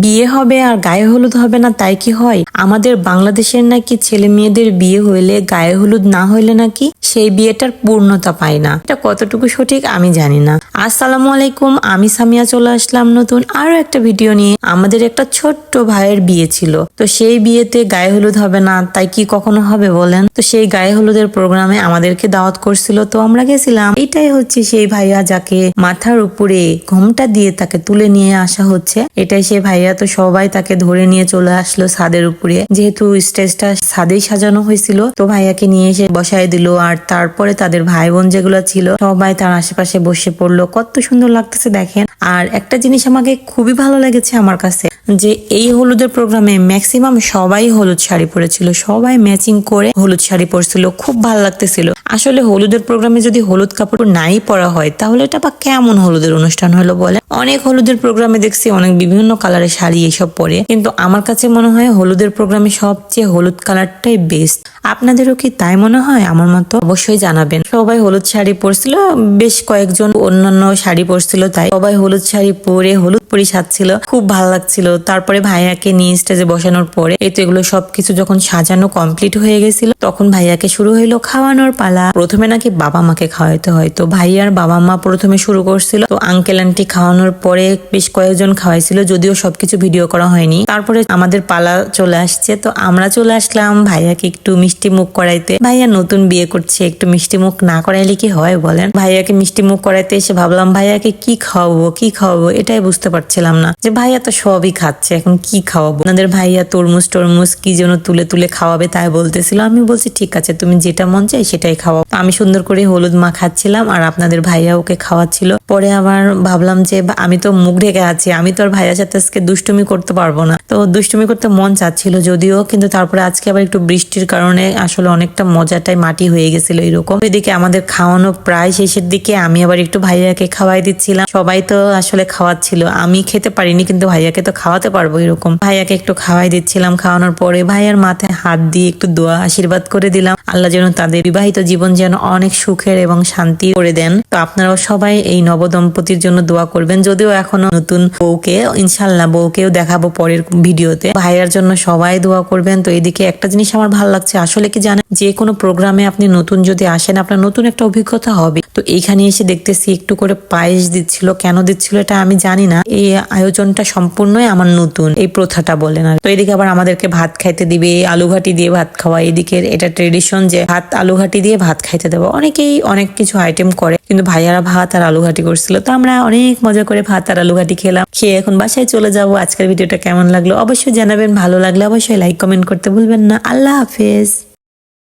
বিয়ে হবে আর গায়ে হলুদ হবে না, তাই কি হয়? আমাদের বাংলাদেশের নাকি ছেলে মেয়েদের বিয়ে হইলে গায়ে হলুদ না হইলে নাকি সেই বিয়েটার পূর্ণতা পায় না। এটা কতটুকু সঠিক আমি জানি না। আসসালামু আলাইকুম, আমি সামিয়া চলে আসলাম নতুন আরও একটা ভিডিও নিয়ে। আমাদের একটা ছোট্ট ভাইয়ের বিয়ে ছিল। তো সেই বিয়েতে গায়ে হলুদ হবে না, তাই কি কখনো হবে বলেন? তো সেই গায়ে হলুদের প্রোগ্রামে আমাদেরকে দাওয়াত করছিল, তো আমরা গেছিলাম। এটাই হচ্ছে সেই ভাইয়া যাকে মাথার উপরে ঘোমটা দিয়ে তাকে তুলে নিয়ে আসা হচ্ছে। এটাই সেই ভাইয়া তো সবাই তাকে ধরে নিয়ে চলে আসলো ছাদের উপরে। যেহেতু স্টেজটা ছাদেই সাজানো হয়েছিল, তো ভাইয়াকে নিয়ে এসে বসায় দিল। আর তারপরে তাদের ভাই বোন যেগুলো ছিল, সবাই তার আশেপাশে বসে পড়ল। কত সুন্দর লাগতেছে দেখেন। আর একটা জিনিস আমাকে খুবই ভালো লেগেছে আমার কাছে, যে এই হলুদের প্রোগ্রামে ম্যাক্সিমাম সবাই হলুদ শাড়ি পরেছিল। সবাই ম্যাচিং করে হলুদ শাড়ি পরছিল। খুব ভালো লাগতেছিল। আসলে হলুদের প্রোগ্রামে যদি হলুদ কাপড় নাই পরা হয়, তাহলে এটা বা কেমন হলুদের অনুষ্ঠান হলো বলে অনেক হলুদের প্রোগ্রামে দেখছি অনেক বিভিন্ন কালারের শাড়ি এসব পরে, কিন্তু আমার কাছে মনে হয় হলুদের প্রোগ্রামে সবচেয়ে হলুদ কালারটাই বেস্ট আপনাদেরও কি তাই মনে হয় আমার মতো? অবশ্যই জানাবেন। সবাই হলুদ শাড়ি পরছিল, বেশ কয়েকজন অন্যান্য শাড়ি পরছিল তাই। সবাই হলুদ শাড়ি পরে হলুদ পরি সাজছিল, খুব ভালো লাগছিল। তারপরে ভাইয়াকে নিয়ে স্টেজে বসানোর পরে এই তো এগুলো সবকিছু যখন সাজানো কমপ্লিট হয়ে গেছিল, তখন ভাইয়াকে শুরু হইল খাওয়ানোর পালা। প্রথমে নাকি বাবা মাকে খাওয়াইতে হয়। তো ভাইয়ার বাবা মা প্রথমে শুরু করছিল, তো আঙ্কেল আন্টি খাওয়ানোর পরে বেশ কয়েকজন খাওয়াইছিল, যদিও সবকিছু ভিডিও করা হয়নি। তারপরে আমাদের পালা চলে আসছে, তো আমরা চলে আসলাম ভাইয়াকে একটু মিষ্টি মুখ করাইতে। ভাইয়া নতুন বিয়ে করছে, একটু মিষ্টি মুখ না করাইলে কি হয় বলেন? ভাইয়াকে মিষ্টি মুখ করাইতে এসে ভাবলাম, ভাইয়াকে কি খাওয়াবো কি খাওয়াবো? এটাই বুঝতে পারছিলাম না। যে ভাইয়া তো সবই খাচ্ছে, এখন কি খাওয়াবো? আপনাদের ভাইয়া তরমুজ, টরমুজ কি যেন তুলে তুলে খাওয়াবে তাই বলতেছিল। আমি বলছি, ঠিক আছে, তুমি যেটা মন চাই সেটাই খাওয়াও। আমি সুন্দর করে হলুদ মা খাচ্ছিলাম আর আপনাদের ভাইয়া ওকে খাওয়াচ্ছিল। পরে আবার ভাবলাম যে আমি তো মুখ ঢেকে আছি, আমি তো আর ভাইয়ার সাথে আজকে দুষ্টুমি করতে পারব না। তো দুষ্টুমি করতে মন চাচ্ছিল যদিও, কিন্তু তারপরে আজকে আবার একটু বৃষ্টির কারণে আসলে অনেকটা মজাটাই মাটি হয়ে গেছিল এরকম। এদিকে আমাদের খাওয়ানো প্রায় শেষের দিকে আমি আবার একটু ভাইয়াকে খাওয়াই দিচ্ছিলাম। সবাই তো আসলে খাওয়াচ্ছিল। আমি খেতে পারিনি কিন্তু ভাইয়াকে তো খাওয়াতে পারব এরকম। ভাইয়াকে একটু খাওয়াই দিচ্ছিলাম। খাওয়ানোর পরে ভাইয়ার মাথায় হাত দিয়ে একটু দোয়া আশীর্বাদ করে দিলাম। আল্লাহ যেন তাদের বিবাহিত জীবন যেন অনেক সুখের এবং শান্তি করে দেন। তো আপনারাও সবাই এই নবদম্পতির জন্য দোয়া করবেন। যদিও এখনও নতুন বউকে ইনশাল্লাহ বউকেও দেখাবো পরের ভিডিওতে। ভাইয়ার জন্য সবাই দোয়া করবেন। তো এদিকে একটা জিনিস আমার ভালো লাগছে আসলে কি জানেন? যে কোনো প্রোগ্রামে আপনি নতুন যদি আসেন, আপনার নতুন একটা অভিজ্ঞতা হবে। তো এইখানে এসে দেখতেছি একটু করে পায়েস দিচ্ছিল, কেন দিচ্ছিল এটা আমি জানি না। এই আয়োজনটা সম্পূর্ণই আমার নতুন, এই প্রথাটা বলেন আর তো এদিকে আবার আমাদেরকে ভাত খাইতে দিবে, আলু ঘাটি দিয়ে ভাত খাওয়া। এদিকে এটা ট্রেডিশন যে ভাত, আলু ঘাটি দিয়ে ভাত খাইতে দেবো। অনেকেই অনেক কিছু আইটেম করে, কিন্তু ভাইয়ারা ভাত আর আলু ঘাটি করছিল। তো আমরা অনেক মজা করে ভাত আর আলু ঘাটি খেলাম। খেয়ে এখন বাসায় চলে যাব। আজকের ভিডিওটা কেমন লাগল অবশ্যই জানাবেন। ভালো লাগলে অবশ্যই লাইক কমেন্ট করতে ভুলবেন না। আল্লাহ হাফেজ।